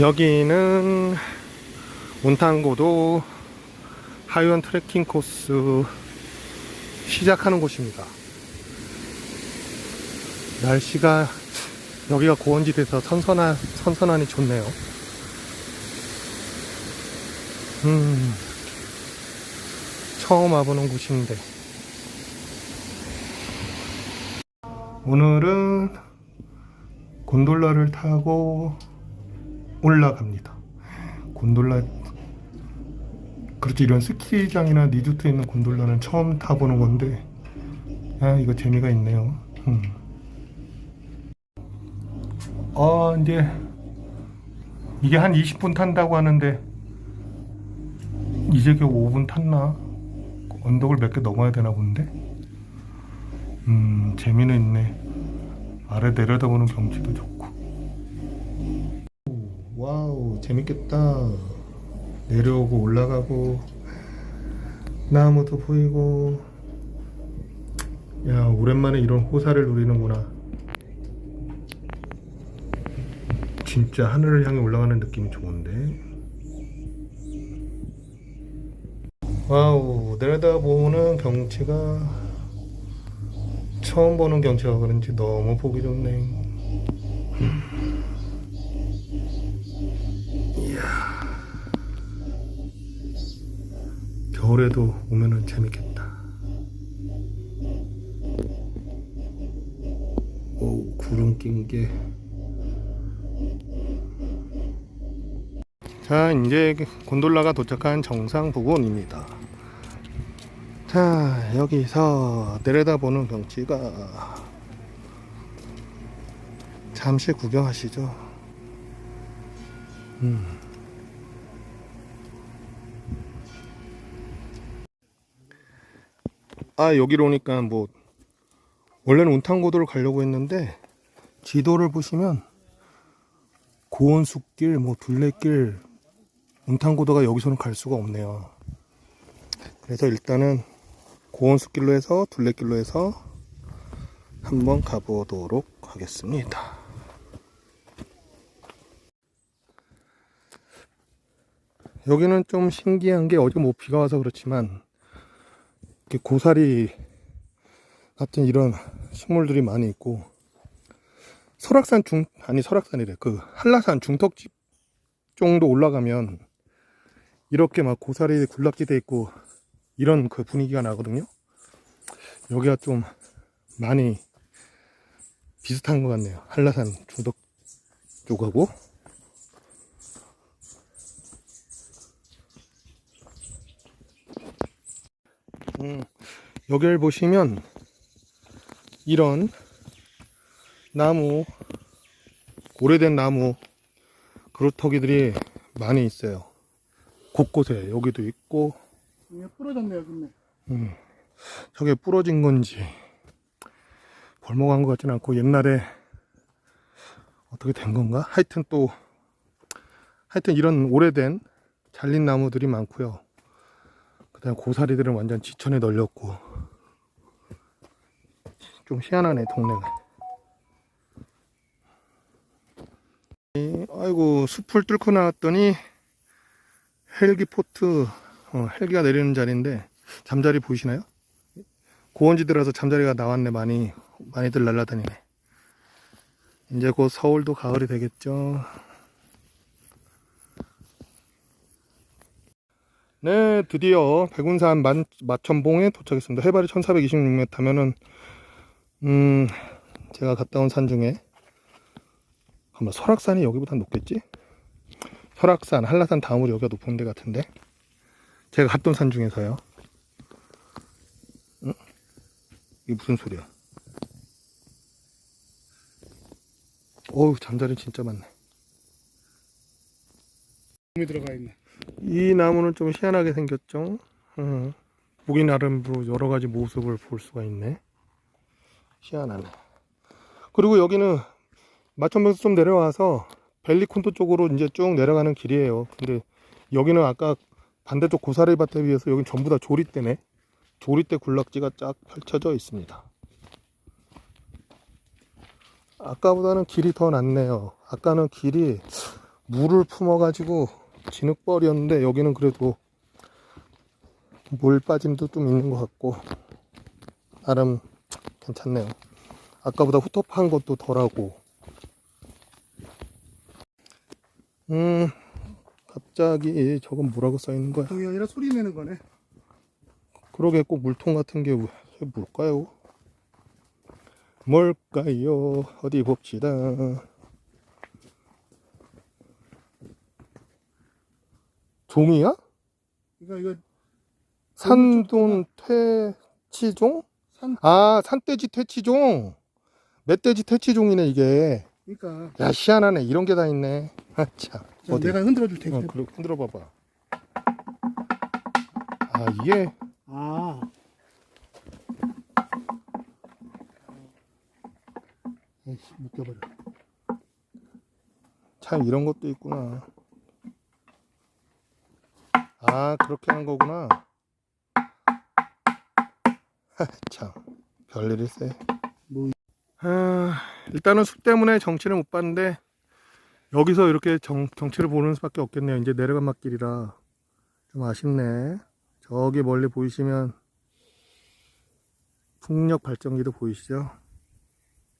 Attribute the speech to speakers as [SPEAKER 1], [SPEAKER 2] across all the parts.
[SPEAKER 1] 여기는 온탄고도 하이원 트레킹 코스 시작하는 곳입니다. 날씨가 여기가 고원지대에서 선선한, 선선하니 좋네요. 음, 처음 와보는 곳인데. 오늘은 곤돌라를 타고 올라갑니다. 곤돌라 그렇지 이런 스키장이나 리조트에 있는 곤돌라는 처음 타보는 건데 아 이거 재미가 있네요. 음. 아 이제 이게 한 20분 탄다고 하는데 이제 겨우 5분 탔나? 언덕을 몇 개 넘어야 되나 본데? 음 재미는 있네. 아래 내려다보는 경치도 좋고. 와우 재밌겠다. 내려오고 올라가고 나무도 보이고. 야 오랜만에 이런 호사를 누리는구나. 진짜 하늘을 향해 올라가는 느낌이 좋은데. 와우 내려다보는 경치가 처음 보는 경치가 그런지 너무 보기 좋네 겨울에도 오면은 재밌겠다. 오, 구름 낀 게. 자, 이제 곤돌라가 도착한 정상 부근입니다. 자, 여기서 내려다보는 경치가 잠시 구경하시죠. 음. 아 여기로 오니까 뭐 원래는 운탕고도를 가려고 했는데 지도를 보시면 고원숲길 뭐 둘레길 운탕고도가 여기서는 갈 수가 없네요. 그래서 일단은 고원숲길로 해서 둘레길로 해서 한번 가보도록 하겠습니다. 여기는 좀 신기한 게 어제 뭐 비가 와서 그렇지만 이렇게 고사리 같은 이런 식물들이 많이 있고 설악산 중 아니 설악산이래. 그 한라산 중턱집 정도 올라가면 이렇게 막 고사리 군락지대 있고 이런 그 분위기가 나거든요. 여기가 좀 많이 비슷한 것 같네요. 한라산 중턱 쪽하고 음, 여기를 보시면 이런 나무 오래된 나무 그루터기들이 많이 있어요. 곳곳에 여기도 있고.
[SPEAKER 2] 이게 부러졌네 여기
[SPEAKER 1] 음, 저게 부러진 건지 벌목한 것 같진 않고 옛날에 어떻게 된 건가? 하여튼 또 하여튼 이런 오래된 잘린 나무들이 많고요 그다음 고사리들은 완전 지천에 널렸고. 좀 희한하네 동네가. 이, 아이고 숲을 뚫고 나왔더니 헬기 포트 어, 헬기가 내리는 자리인데 잠자리 보이시나요? 고원지대라서 잠자리가 나왔네 많이. 많이들 날라다니네. 이제 곧 서울도 가을이 되겠죠 네, 드디어 백운산 만, 마천봉에 도착했습니다. 해발이 1426m면은, 음, 제가 갔다 온 산 중에, 아마 설악산이 여기보다 높겠지? 설악산, 한라산 다음으로 여기가 높은 데 같은데? 제가 갔던 산 중에서요. 응? 이게 무슨 소리야? 어우, 잠자리 진짜 많네.
[SPEAKER 2] 몸이 들어가 있네
[SPEAKER 1] 이 나무는 좀 희한하게 생겼죠. 어, 보기 나름으로 여러 가지 모습을 볼 수가 있네. 희한하네. 그리고 여기는 마천봉에서 좀 내려와서 벨리콘도 쪽으로 이제 쭉 내려가는 길이에요. 근데 여기는 아까 반대쪽 고사리 밭에 비해서 여긴 전부 다 조리대네. 조리대 군락지가 쫙 펼쳐져 있습니다. 아까보다는 길이 더 낫네요. 아까는 길이 물을 품어가지고 진흙벌이었는데 여기는 그래도 물 빠짐도 좀 있는 것 같고 나름 괜찮네요. 아까보다 후텁한 것도 덜하고 음 갑자기 저건 뭐라고 써 있는 거야?
[SPEAKER 2] 저기 아니라 소리 내는 거네.
[SPEAKER 1] 그러게 꼭 물통 같은 게 왜- 뭘까요? 뭘까요? 어디 봅시다. 종이야?
[SPEAKER 2] 그러니까 이거
[SPEAKER 1] 산돈 퇴치종?
[SPEAKER 2] 산
[SPEAKER 1] 아, 산돼지 퇴치종. 멧돼지 퇴치종이네 이게.
[SPEAKER 2] 그러니까
[SPEAKER 1] 야 희한하네. 이런 게 다 있네. 아 참.
[SPEAKER 2] 자,
[SPEAKER 1] 어디?
[SPEAKER 2] 내가 흔들어 줄 테니까.
[SPEAKER 1] 어, 그래 흔들어 봐봐. 아 이게
[SPEAKER 2] 아. 에이씨, 묶여버려.
[SPEAKER 1] 참 이런 것도 있구나. 아 그렇게 하는 거구나. 참 별일이 세.
[SPEAKER 2] 뭐.
[SPEAKER 1] 아, 일단은 숲 때문에 정치를 못 봤는데 여기서 이렇게 정, 정치를 보는 수밖에 없겠네요. 이제 내려간 막길이라 좀 아쉽네. 저기 멀리 보이시면 풍력 발전기도 보이시죠?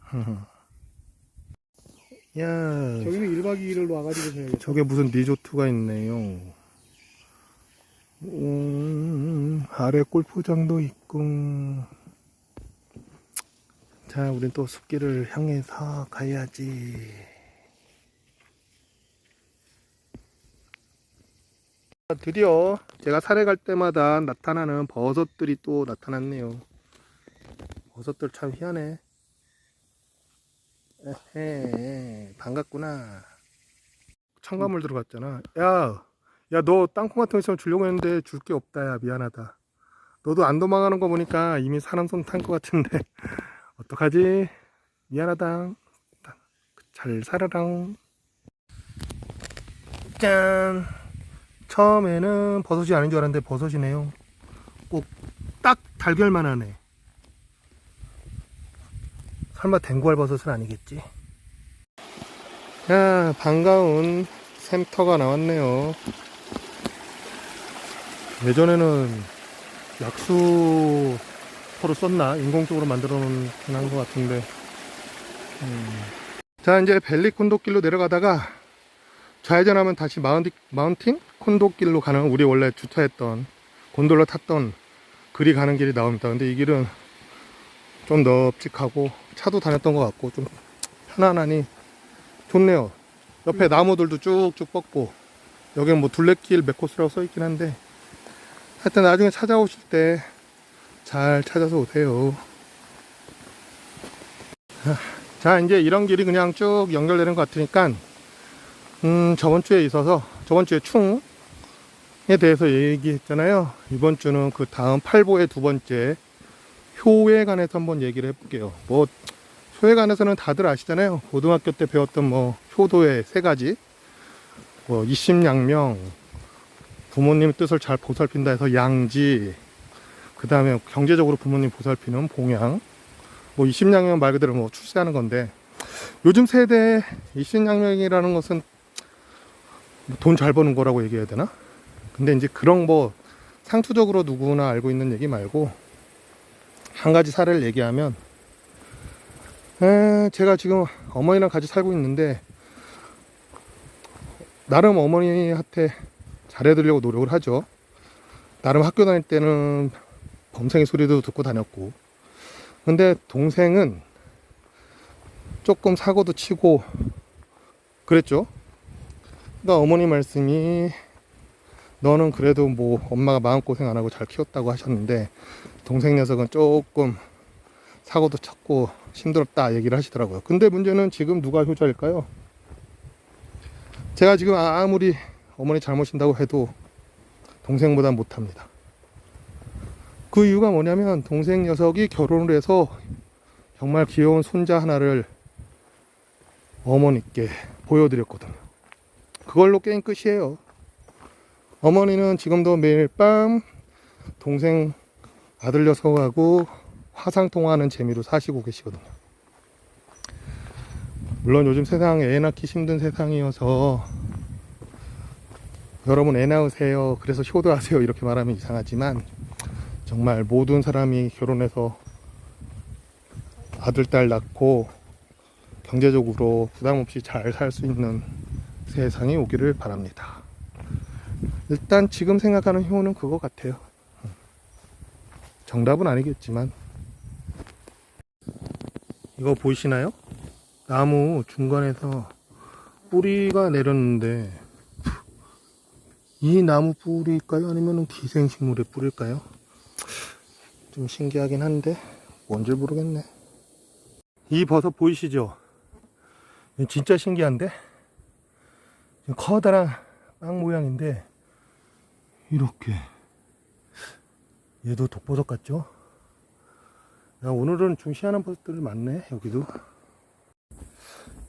[SPEAKER 1] 야,
[SPEAKER 2] 저기는 1박 2일을 와가지고.
[SPEAKER 1] 저게 무슨 리조트가 있네요. 음, 아래 골프장도 있고. 자, 우린 또 숲길을 향해서 가야지. 드디어 제가 산에 갈 때마다 나타나는 버섯들이 또 나타났네요. 버섯들 참 희한해. 에헤, 반갑구나. 청가물 들어갔잖아. 야, 야, 너 땅콩 같은 거 있으면 주려고 했는데 줄 게 없다. 야, 미안하다. 너도 안 도망가는 거 보니까 이미 사람 손 탄 거 같은데. 어떡하지? 미안하다. 잘 살아랑. 짠. 처음에는 버섯이 아닌 줄 알았는데 버섯이네요. 꼭 딱 달걀만 하네. 설마 댕구알 버섯은 아니겠지? 야, 반가운 샘터가 나왔네요. 예전에는 약수터로 썼나? 인공적으로 만들어 놓은 것 같은데. 음. 자, 이제 벨리 콘도길로 내려가다가 좌회전하면 다시 마운티, 마운틴 콘도길로 가는 우리 원래 주차했던 곤돌라 탔던 그리 가는 길이 나옵니다. 근데 이 길은 좀 넓직하고 차도 다녔던 것 같고 좀 편안하니 좋네요. 옆에 나무들도 쭉쭉 뻗고 여기는 뭐 둘레길 맥코스라고 써있긴 한데 하여튼 나중에 찾아오실 때 잘 찾아서 오세요. 자 이제 이런 길이 그냥 쭉 연결되는 것 같으니까 음 저번 주에 있어서 저번 주에 충에 대해서 얘기했잖아요. 이번 주는 그 다음 8보의 두 번째 효에 관해서 한번 얘기를 해볼게요. 뭐 효에 관해서는 다들 아시잖아요. 고등학교 때 배웠던 뭐 효도의 세 가지, 뭐 이심양명, 부모님 뜻을 잘 보살핀다 해서 양지, 그 다음에 경제적으로 부모님 보살피는 봉양, 뭐 이심양명 말 그대로 뭐 출세하는 건데 요즘 세대 이심양명이라는 것은 돈 잘 버는 거라고 얘기해야 되나? 근데 이제 그런 뭐 상투적으로 누구나 알고 있는 얘기 말고 한 가지 사례를 얘기하면 에, 제가 지금 어머니랑 같이 살고 있는데 나름 어머니한테 잘해드리려고 노력을 하죠. 나름 학교 다닐 때는 범생이 소리도 듣고 다녔고 근데 동생은 조금 사고도 치고 그랬죠. 그러니까 어머니 말씀이 너는 그래도 뭐 엄마가 마음고생 안 하고 잘 키웠다고 하셨는데 동생 녀석은 조금 사고도 쳤고 힘들었다 얘기를 하시더라고요. 근데 문제는 지금 누가 효자일까요? 제가 지금 아무리 어머니 잘못인다고 해도 동생보다 못합니다. 그 이유가 뭐냐면 동생 녀석이 결혼을 해서 정말 귀여운 손자 하나를 어머니께 보여드렸거든요. 그걸로 게임 끝이에요. 어머니는 지금도 매일 밤 동생 아들 녀석하고 화상 통화하는 재미로 사시고 계시거든요. 물론 요즘 세상 애 낳기 힘든 세상이어서 여러분 애 낳으세요. 그래서 효도하세요. 이렇게 말하면 이상하지만 정말 모든 사람이 결혼해서 아들, 딸 낳고 경제적으로 부담 없이 잘 살 수 있는 세상이 오기를 바랍니다. 일단 지금 생각하는 효는 그거 같아요. 정답은 아니겠지만 이거 보이시나요? 나무 중간에서 뿌리가 내렸는데 이 나무 뿌리일까요? 아니면 기생식물의 뿌리일까요? 좀 신기하긴 한데 뭔지 모르겠네. 이 버섯 보이시죠? 진짜 신기한데? 커다란 빵 모양인데 이렇게 얘도 독버섯 같죠? 야, 오늘은 좀 희한한 버섯들이 많네 여기도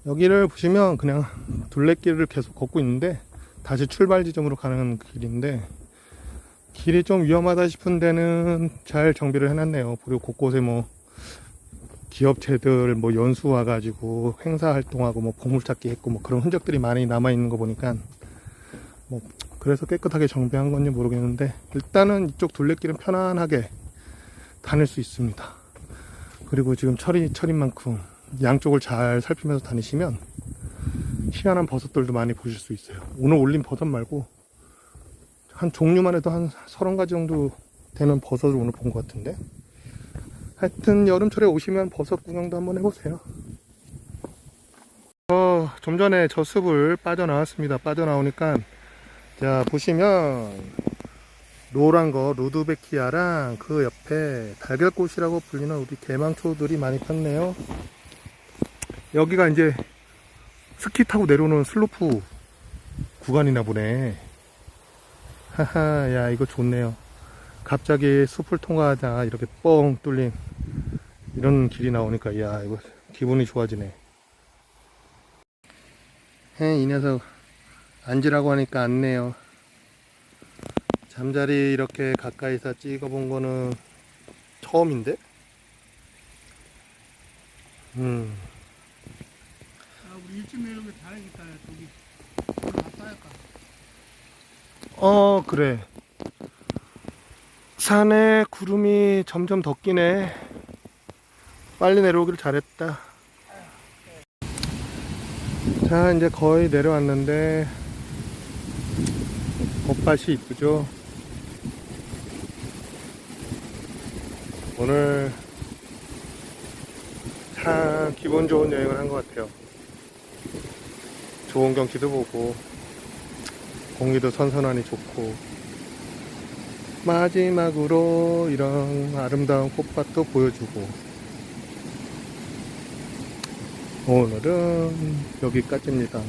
[SPEAKER 1] 여기를 보시면 그냥 둘레길을 계속 걷고 있는데 다시 출발 지점으로 가는 길인데 길이 좀 위험하다 싶은 데는 잘 정비를 해놨네요. 그리고 곳곳에 뭐 기업체들 뭐 연수 와가지고 행사 활동하고 뭐 보물찾기 했고 뭐 그런 흔적들이 많이 남아 있는 거 보니까 뭐 그래서 깨끗하게 정비한 건지 모르겠는데 일단은 이쪽 둘레길은 편안하게 다닐 수 있습니다. 그리고 지금 철이 철인 만큼 양쪽을 잘 살피면서 다니시면 희한한 버섯들도 많이 보실 수 있어요. 오늘 올린 버섯 말고 한 종류만 해도 한 서른 가지 정도 되는 버섯을 오늘 본 것 같은데 하여튼 여름철에 오시면 버섯 구경도 한번 해보세요. 어, 좀 전에 저 숲을 빠져나왔습니다. 빠져나오니까 자 보시면 노란 거 루드베키아랑 그 옆에 달걀꽃이라고 불리는 우리 대망초들이 많이 폈네요. 여기가 이제 스키 타고 내려오는 슬로프 구간이나 보네. 하하, 야, 이거 좋네요. 갑자기 숲을 통과하자 이렇게 뻥 뚫린 이런 길이 나오니까, 야, 이거 기분이 좋아지네. 헤, 이 녀석 앉으라고 하니까 앉네요. 잠자리 이렇게 가까이서 찍어본 거는 처음인데? 음. 어, 그래. 산에 구름이 점점 더 끼네. 빨리 내려오길 잘했다. 자, 이제 거의 내려왔는데, 겉밭이 이쁘죠? 오늘 참 기분 좋은 여행을 한 것 같아요. 좋은 경치도 보고, 공기도 선선하니 좋고 마지막으로 이런 아름다운 꽃밭도 보여주고 오늘은 여기까지입니다.